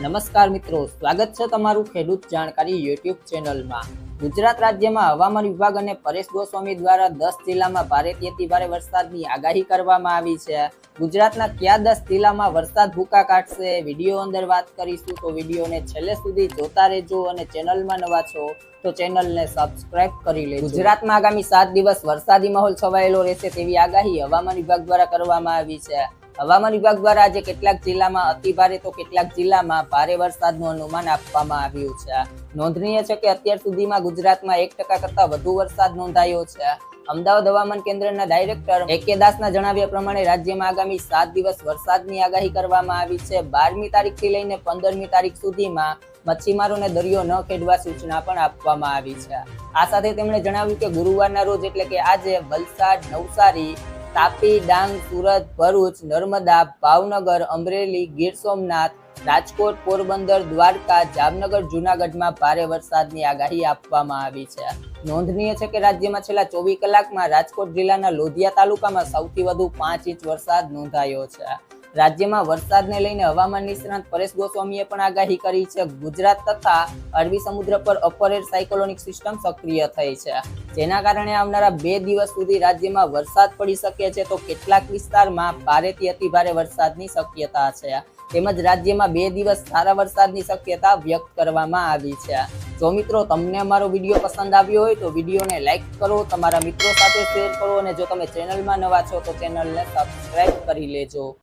નમસ્કાર મિત્રો, સ્વાગત છે તમારું ખેડૂત જાણકારી યુટ્યુબ ચેનલમાં. ગુજરાત રાજ્યમાં હવામાન વિભાગ અને પરેશ ગોસ્વામી દ્વારા દસ જિલ્લામાં ભારેથી ભારે વરસાદની આગાહી કરવામાં આવી છે. ગુજરાતના કયા દસ જિલ્લામાં વરસાદ ભૂકા કાઢશે, વીડિયો અંદર વાત કરીશું તો વિડીયોને છેલ્લે સુધી જોતા રહેજો અને ચેનલમાં નવા છો તો ચેનલને સબસ્ક્રાઇબ કરી લેજો. ગુજરાતમાં આગામી સાત દિવસ વરસાદી માહોલ છવાયેલો રહેશે તેવી આગાહી હવામાન વિભાગ દ્વારા કરવામાં આવી છે. હવામાન વિભાગ દ્વારા આજે કેટલાક જિલ્લામાં અતિ ભારે તો કેટલાક જિલ્લામાં ભારે વરસાદનું અનુમાન આપવામાં આવ્યું છે. નોંધનીય છે કે અત્યાર સુધીમાં ગુજરાતમાં એક ટકા વધુ વરસાદ નોંધાયો છે. અમદાવાદ હવામાન કેન્દ્રના ડાયરેક્ટર એ કે દાસના જણાવ્યા પ્રમાણે રાજ્યમાં આગામી સાત દિવસ વરસાદની આગાહી કરવામાં આવી છે. બારમી તારીખથી લઈને પંદરમી તારીખ સુધીમાં મચ્છીમારોને દરિયો ન ખેડવા સૂચના પણ આપવામાં આવી છે. આ સાથે તેમણે જણાવ્યું કે ગુરુવારના રોજ એટલે કે આજે વલસાડ, નવસારી તાપી, ડાંગ, સુરત, ભરૂચ, નર્મદા, ભાવનગર, અમરેલી, ગીર સોમનાથ, રાજકોટ, પોરબંદર, દ્વારકા, જામનગર, જુનાગઢમાં ભારે વરસાદની આગાહી આપવામાં આવી છે. નોંધનીય છે કે રાજ્યમાં છેલ્લા ચોવીસ કલાકમાં રાજકોટ જિલ્લાના લોધિયા તાલુકામાં સૌથી વધુ પાંચ ઇંચ વરસાદ નોંધાયો છે. રાજ્યમાં વરસાદને લઈને હવામાન નિષ્ણાંત પરેશ ગોસ્વામીએ પણ આગાહી કરી છે. ગુજરાત તથા અરબી સમુદ્ર પર અપર એર સાયક્લોનિક સિસ્ટમ સક્રિય થઈ છે. જેના કારણે આવનારા બે દિવસ સુધી રાજ્યમાં વરસાદ પડી શકે છે તો કેટલાક વિસ્તારમાં ભારેથી અતિ ભારે વરસાદની શક્યતા છે. તેમજ રાજ્યમાં બે દિવસ સારા વરસાદની શક્યતા વ્યક્ત કરવામાં આવી છે. જો મિત્રો તમને અમારો વીડિયો પસંદ આવ્યો હોય તો વિડીયોને લાઇક કરો, તમારા મિત્રો સાથે શેર કરો અને જો તમે ચેનલમાં નવા છો તો ચેનલને સબસ્ક્રાઈબ કરી લેજો.